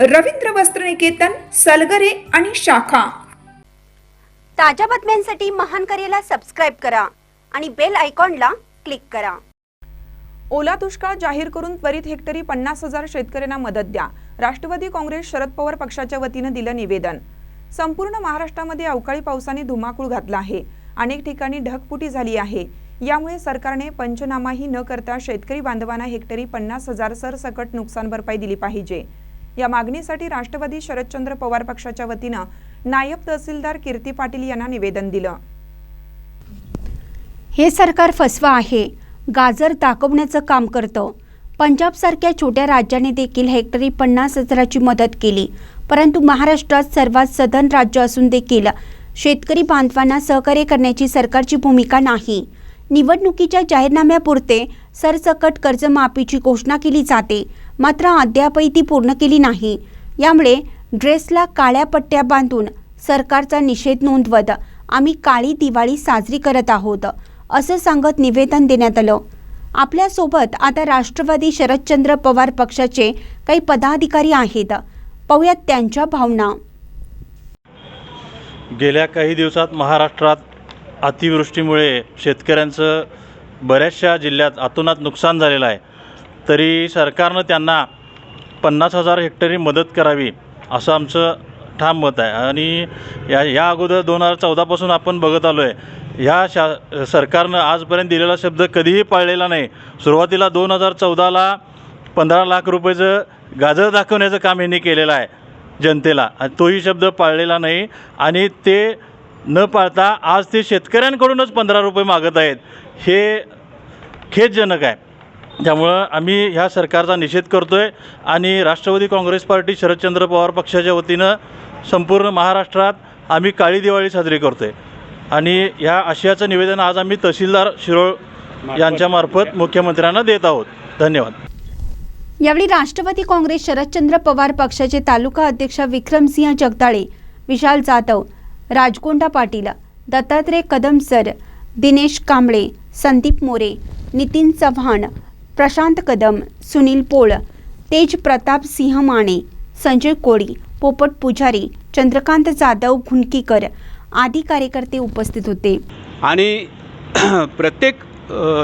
रवींद्र वस्त्रनिकेतन सलगरे आणि शाखा. ताज्या बातम्यांसाठी महान करेला सबस्क्राईब करा आणि बेल आयकॉनला क्लिक करा. ओला दुष्काळ जाहीर करून त्वरित हेक्टरी पन्नास हजार शेतकऱ्यांना मदत द्या. राष्ट्रवादी काँग्रेस शरद पवार पक्षाच्या वतीनं दिलं निवेदन. संपूर्ण महाराष्ट्रामध्ये अवकाळी पावसाने धुमाकूळ घातला आहे. अनेक ठिकाणी ढगफुटी झाली आहे. यामुळे सरकारने पंचनामाही न करता शेतकरी बांधवांना हेक्टरी पन्नास हजार सरसकट नुकसान भरपाई दिली पाहिजे. या मागणीसाठी राष्ट्रवादी शरदचंद्र पवार पक्षाच्या वतीनं नायब तहसीलदार कीर्ती पाटील यांना निवेदन दिलं. हे सरकार फसवा आहे. गाजर दाखवण्याचं काम करतं. पंजाबसारख्या छोट्या राज्याने देखील हेक्टरी पन्नास हजाराची मदत केली. परंतु महाराष्ट्रात सर्वात सधन राज्य असून देखील शेतकरी बांधवांना सहकार्य करण्याची सरकारची भूमिका नाही. निवडणुकीच्या जाहीरनाम्यापुरते सरसकट कर्जमाफीची घोषणा केली जाते. मात्र अद्यापही ती पूर्ण केली नाही. यामुळे ड्रेसला काळ्या पट्ट्या बांधून सरकारचा निषेध नोंदवत आम्ही काळी दिवाळी साजरी करत आहोत असं सांगत निवेदन देण्यात आलं. आपल्यासोबत आता राष्ट्रवादी शरदचंद्र पवार पक्षाचे काही पदाधिकारी आहेत. पाहुयात त्यांच्या भावना. गेल्या काही दिवसात महाराष्ट्रात अतिवृष्टीमुळे शेतकऱ्यांचं बऱ्याचशा जिल्ह्यात अतोनात नुकसान झालेलं आहे. तरी सरकारनं त्यांना पन्नास हजार हेक्टरी मदत करावी असं आमचं ठाम मत आहे. आणि या या अगोदर दोन हजार चौदापासून आपण बघत आलो आहे ह्या शा सरकारनं आजपर्यंत दिलेला शब्द कधीही पाळलेला नाही. सुरुवातीला दोन हजार चौदाला पंधरा लाख रुपयाचं गाजर दाखवण्याचं काम यांनी केलेलं आहे जनतेला. आणि तोही शब्द पाळलेला नाही. आणि ते न पाळता आज ते शेतकऱ्यांकडूनच पंधरा रुपये मागत आहेत. हे खेदजनक आहे. त्यामुळं आम्ही ह्या सरकारचा निषेध करतो आहे आणि राष्ट्रवादी काँग्रेस पार्टी शरदचंद्र पवार पक्षाच्या वतीनं संपूर्ण महाराष्ट्रात आम्ही काळी दिवाळी साजरी करतो आहे आणि ह्या आशयाचं निवेदन आज आम्ही तहसीलदार शिरोळ यांच्यामार्फत मुख्यमंत्र्यांना देत आहोत. धन्यवाद. यावेळी राष्ट्रवादी काँग्रेस शरदचंद्र पवार पक्षाचे तालुका अध्यक्ष विक्रमसिंह जगदाळे विशाल जाधव राजकोंडा पाटील दत्तात्रय कदम सर दिनेश कांबळे संदीप मोरे नितीन चव्हाण प्रशांत कदम सुनील पोळ तेज प्रताप सिंह माने संजय कोळी पोपट पुजारी चंद्रकांत जाधव घुणकीकर आदी कार्यकर्ते उपस्थित होते. आणि प्रत्येक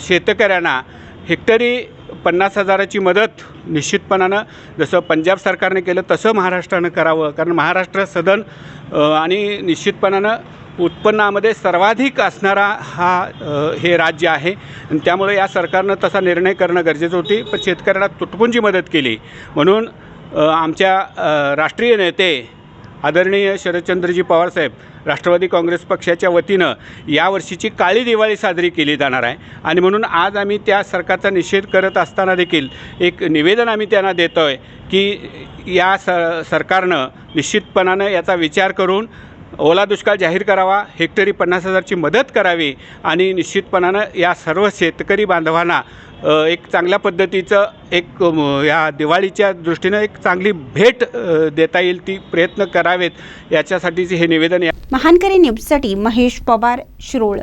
शेतकऱ्यांना हेक्टरी पन्नास हजाराची मदत निश्चितपणानं जसं पंजाब सरकारने केलं तसं महाराष्ट्रानं करावं. कारण महाराष्ट्र सदन आणि निश्चितपणानं उत्पन्नामध्ये सर्वाधिक असणारा हा हे राज्य आहे. आणि त्यामुळे या सरकारनं तसा निर्णय करणं गरजेचं होती. पण शेतकऱ्यांना तुटपुंजी मदत केली. म्हणून आमच्या राष्ट्रीय नेते आदरणीय शरदचंद्रजी पवारसाहेब राष्ट्रवादी काँग्रेस पक्षाच्या वतीनं यावर्षीची काळी दिवाळी साजरी केली जाणार आहे. आणि म्हणून आज आम्ही त्या सरकारचा निषेध करत असताना देखील एक निवेदन आम्ही त्यांना देतो आहे की या स सरकारनं निश्चितपणानं याचा विचार करून ओला दुष्काळ जाहीर करावा हेक्टरी पन्नास हजारची मदत करावी आणि निश्चितपणानं या सर्व शेतकरी बांधवांना एक चांगल्या पद्धतीचं एक या दिवाळीच्या दृष्टीनं एक चांगली भेट देता येईल ती प्रयत्न करावेत. याच्यासाठीचे हे निवेदन महानकरी न्यूजसाठी महेश पवार शिरोळ.